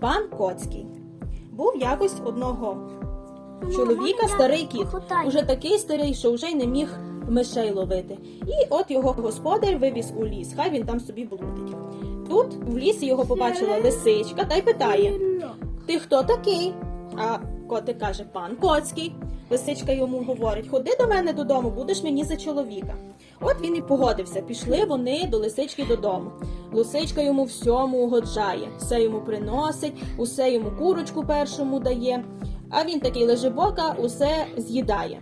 Пан Коцький. Був якось одного чоловіка старий кіт. Уже такий старий, що вже й не міг мишей ловити. І от його господар вивіз у ліс, хай він там собі блудить. Тут в лісі його побачила лисичка та й питає: Ти хто такий? А котик каже: Пан Коцький. Лисичка йому говорить: Ходи до мене додому, будеш мені за чоловіка. От він і погодився. Пішли вони до лисички додому. Лисичка йому всьому угоджає, все йому приносить, усе йому курочку першому дає. А він такий лежебока, усе з'їдає.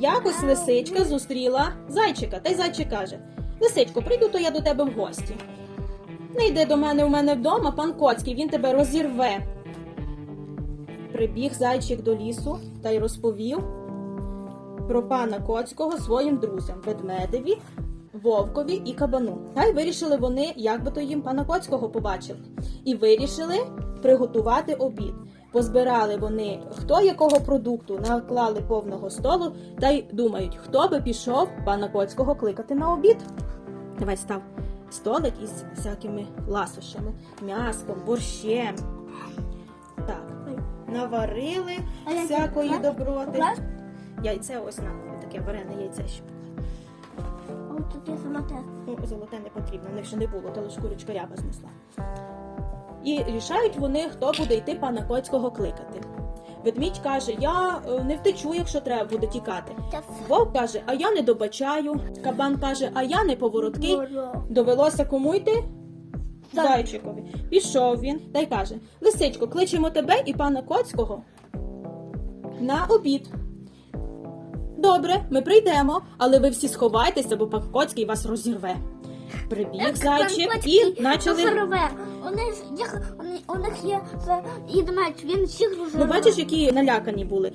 Якось лисичка зустріла зайчика, та й зайчик каже: Лисичко, прийду то я до тебе в гості. Не йди до мене у мене вдома, пан Коцький, він тебе розірве. Прибіг зайчик до лісу та й розповів про пана Коцького своїм друзям ведмедеві, вовкові і кабану. Та й вирішили вони, як би то їм пана Коцького побачили. І вирішили приготувати обід. Позбирали вони хто якого продукту, наклали повного столу та й думають, хто би пішов пана Коцького кликати на обід. Давай став столик із всякими ласощами, м'яском, борщем. Так, наварили всякої доброти. Яйце ось на таке варене яйце ще. Ось тут є золоте. Ну, золоте не потрібно, в них ще не було, то лиш курочка ряба знесла. І рішають вони, хто буде йти пана Коцького кликати. Ведмідь каже: Я е, не втечу, якщо треба буде тікати. Вовк каже, а я не добачаю. Кабан каже, а я не повороткий. Довелося кому йти? Так. Зайчикові. Пішов він та й каже: Лисичко, кличемо тебе і пана Коцького на обід. Добре, ми прийдемо, але ви всі сховайтеся, бо пан Коцький вас розірве. Прибіг зайчик і почали. У них, у є це ідмеч, він всіх Ну, бачиш, які налякані були.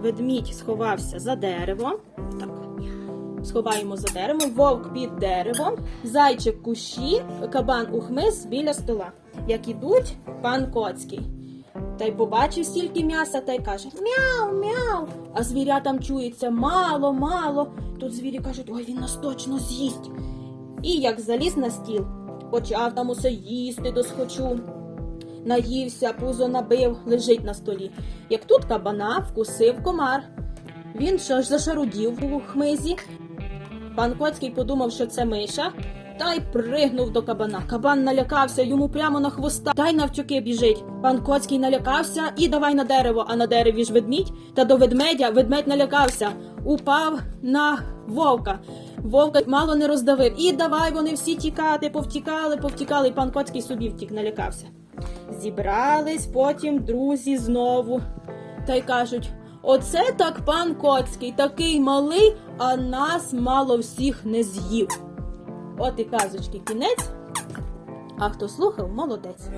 Ведмідь сховався за деревом. Сховаємо за деревом, вовк під деревом, зайчик кущі, кабан у хмиз біля стола. Як ідуть, пан Коцький. Та й побачив стільки м'яса та й каже: Мяу, мяу. А звірятам чується мало, мало. Тут звірі кажуть, ой, він нас точно з'їсть. І як заліз на стіл, почав там усе їсти досхочу. Наївся, пузо набив, лежить на столі. Як тут кабана вкусив комар. Він що ж зашарудів у хмизі. Пан Коцький подумав, що це миша, та й пригнув до кабана. Кабан налякався йому прямо на хвоста, та й навтюки біжить. Пан Коцький налякався і давай на дерево, а на дереві ж ведмідь. Та до ведмедя ведмедь налякався, упав на вовка. Вовка мало не роздавив. І давай вони всі тікати, повтікали, повтікали. І пан Коцький собі втік, налякався. Зібрались потім друзі знову. Та й кажуть: оце так пан Коцький, такий малий, а нас мало всіх не з'їв. От і казочки кінець. А хто слухав, молодець.